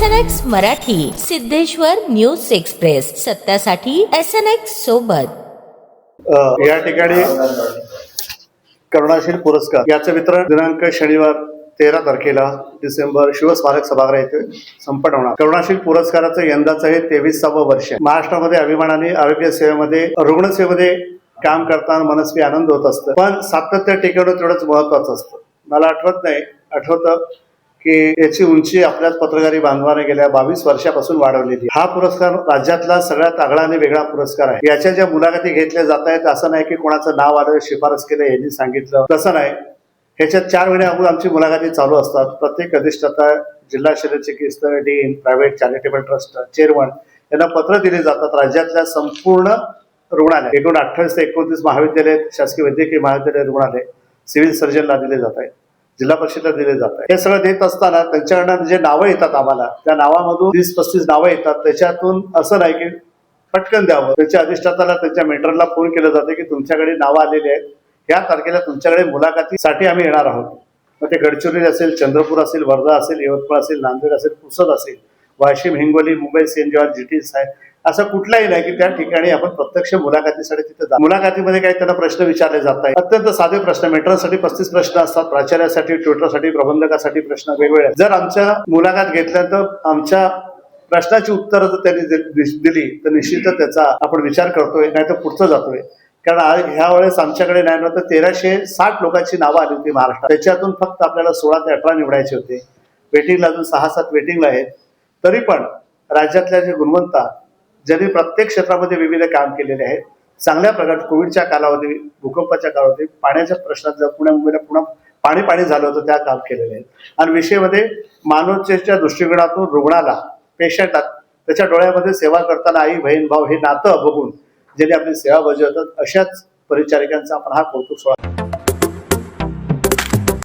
S N X Marathi Siddheshwar news express. सत्यासाठी S N X सोबत. या ठिकाणी करुणाशील पुरस्कार. याचं वितरण दिनांक शनिवार तेरा तारखेला डिसेंबर शिवस्मारक सभागृह येथे संपन्न होणार. करुणाशील पुरस्काराचं यंदाचं हे तेवीसावं वर्ष. महाराष्ट्रामध्ये अभिमानाने आरोग्य सेवेमध्ये रुग्णसेवेमध्ये काम करताना मनस्वी आनंद होत असतं. पण सातत्य टिकवणं तेवढंच महत्वाचं असतं. मला आठवत नाही आठवतं की याची उंची आपल्याच पत्रकारी बांधवाने गेल्या बावीस वर्षापासून वाढवलेली हा पुरस्कार राज्यातला सगळ्यात आगळा आणि वेगळा पुरस्कार आहे. याच्या ज्या मुलाखती घेतल्या जात आहेत असं नाही की कोणाचं नाव आलं शिफारस केलं यांनी सांगितलं. तसं नाही. ह्याच्यात चार महिने अगोदर आमची मुलाखती चालू असतात. प्रत्येक अधिष्ठाता जिल्हा शल्यचिकित्सक dean private charitable trust chairman यांना पत्र दिले जातात. राज्यातल्या संपूर्ण रुग्णालय एकूण अठ्ठावीस ते एकोणतीस महाविद्यालय शासकीय वैद्यकीय महाविद्यालय रुग्णालय सिव्हिल सर्जनला दिले जात आहेत. जिल्हा परिषदला दिले जातात हे सगळं देत असताना त्यांच्याकडनं जे नावं येतात आम्हाला त्या नावामधून तीस पस्तीस नावं येतात. त्याच्यातून असं नाही की पटकन द्यावं. त्याच्या अधिष्ठाताला त्यांच्या मेंटरला फोन केलं जातं की तुमच्याकडे नावं आलेली आहेत. या तारखेला तुमच्याकडे मुलाखतीसाठी आम्ही येणार आहोत. मग ते गडचिरोली असेल चंद्रपूर असेल वर्धा असेल यवतमाळ असेल नांदेड असेल पुसद असेल वाशिम हिंगोली मुंबई सेंट जॉर्ज टी साई असं कुठलाही नाही की त्या ठिकाणी आपण प्रत्यक्ष मुलाखतीसाठी तिथे जा मुलाखतीमध्ये काही त्यांना प्रश्न विचारले जात आहेत अत्यंत साधे प्रश्न मेट्रोसाठी पस्तीस प्रश्न असतात प्राचार्यासाठी ट्विटरसाठी प्रबंधकासाठी प्रश्न वेगवेगळे. आहेत. जर आमच्या मुलाखत घेतल्यानंतर आमच्या प्रश्नाची उत्तरं जर त्यांनी दिली तर निश्चितच त्याचा आपण विचार करतोय नाही तर पुढचं जातोय. कारण आज ह्या वेळेस आमच्याकडे नाही तर तेराशे साठ लोकांची नावं आली होती महाराष्ट्रात. त्याच्यातून फक्त आपल्याला सोळा ते अठरा निवडायचे होते. वेटिंगला अजून सहा सात वेटिंगला आहेत. तरी पण राज्यातल्या जे गुणवंता ज्यांनी प्रत्येक क्षेत्रामध्ये विविध काम केलेले आहेत चांगल्या प्रकारे कोविडच्या कालावधी भूकंपाच्या कालावधी पाण्याच्या प्रश्नात जर पुण्या मुंबईला पुन्हा पाणी पाणी झालं होतं त्या काम केलेले आहेत. आणि विषयामध्ये मानवतेच्या दृष्टिकोनातून रुग्णाला पेशंटात त्याच्या डोळ्यामध्ये सेवा करताना आई बहीण भाऊ हे नातं बघून ज्यांनी आपली सेवा बजावतात अशाच परिचारिकांचा आपण हा कौतुक सोहळा